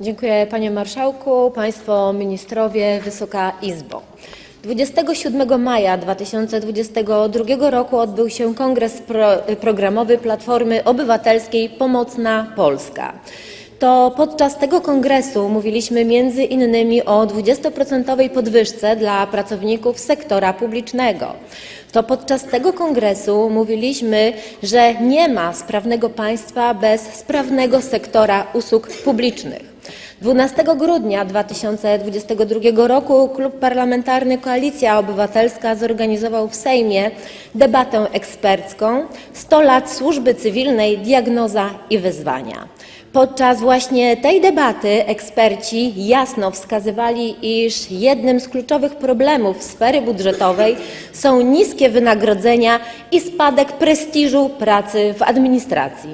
Dziękuję Panie Marszałku, Państwo Ministrowie, Wysoka Izbo. 27 maja 2022 roku odbył się kongres pro, programowy Platformy Obywatelskiej Pomocna Polska. To podczas tego kongresu mówiliśmy między innymi o 20% podwyżce dla pracowników sektora publicznego. To podczas tego kongresu mówiliśmy, że nie ma sprawnego państwa bez sprawnego sektora usług publicznych. 12 grudnia 2022 roku Klub Parlamentarny Koalicja Obywatelska zorganizował w Sejmie debatę ekspercką 100 lat służby cywilnej, diagnoza i wyzwania. Podczas właśnie tej debaty eksperci jasno wskazywali, iż jednym z kluczowych problemów sfery budżetowej są niskie wynagrodzenia i spadek prestiżu pracy w administracji.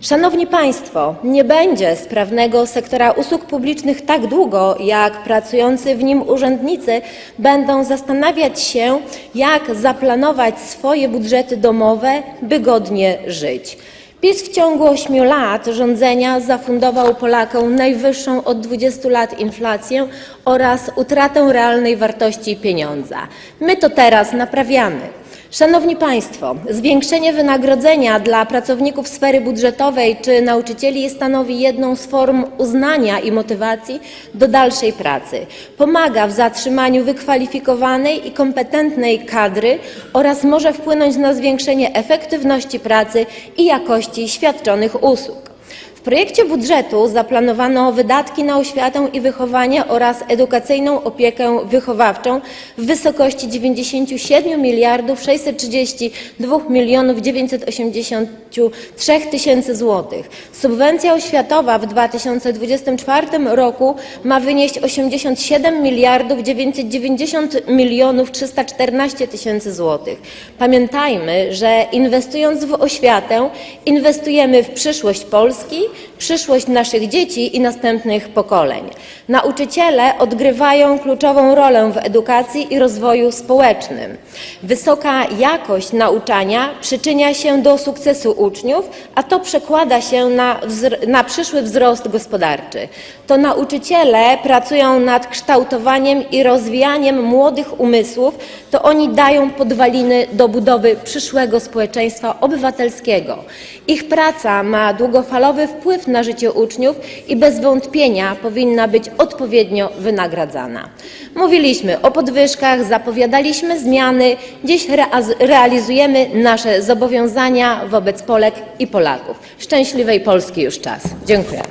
Szanowni Państwo, nie będzie sprawnego sektora usług publicznych tak długo, jak pracujący w nim urzędnicy będą zastanawiać się, jak zaplanować swoje budżety domowe, by godnie żyć. PiS w ciągu 8 lat rządzenia zafundował Polakom najwyższą od 20 lat inflację oraz utratę realnej wartości pieniądza. My to teraz naprawiamy. Szanowni Państwo, zwiększenie wynagrodzenia dla pracowników sfery budżetowej czy nauczycieli stanowi jedną z form uznania i motywacji do dalszej pracy. Pomaga w zatrzymaniu wykwalifikowanej i kompetentnej kadry oraz może wpłynąć na zwiększenie efektywności pracy i jakości świadczonych usług. Projekcie budżetu zaplanowano wydatki na oświatę i wychowanie oraz edukacyjną opiekę wychowawczą w wysokości 97 miliardów 632 milionów 983 tysięcy złotych. Subwencja oświatowa w 2024 roku ma wynieść 87 miliardów 990 milionów 314 tysięcy złotych. Pamiętajmy, że inwestując w oświatę, inwestujemy w przyszłość Polski, przyszłość naszych dzieci i następnych pokoleń. Nauczyciele odgrywają kluczową rolę w edukacji i rozwoju społecznym. Wysoka jakość nauczania przyczynia się do sukcesu uczniów, a to przekłada się na, na przyszły wzrost gospodarczy. To nauczyciele pracują nad kształtowaniem i rozwijaniem młodych umysłów, to oni dają podwaliny do budowy przyszłego społeczeństwa obywatelskiego. Ich praca ma długofalowy wpływ na życie uczniów i bez wątpienia powinna być odpowiednio wynagradzana. Mówiliśmy o podwyżkach, zapowiadaliśmy zmiany, dziś realizujemy nasze zobowiązania wobec Polek i Polaków. Szczęśliwej Polski już czas. Dziękuję.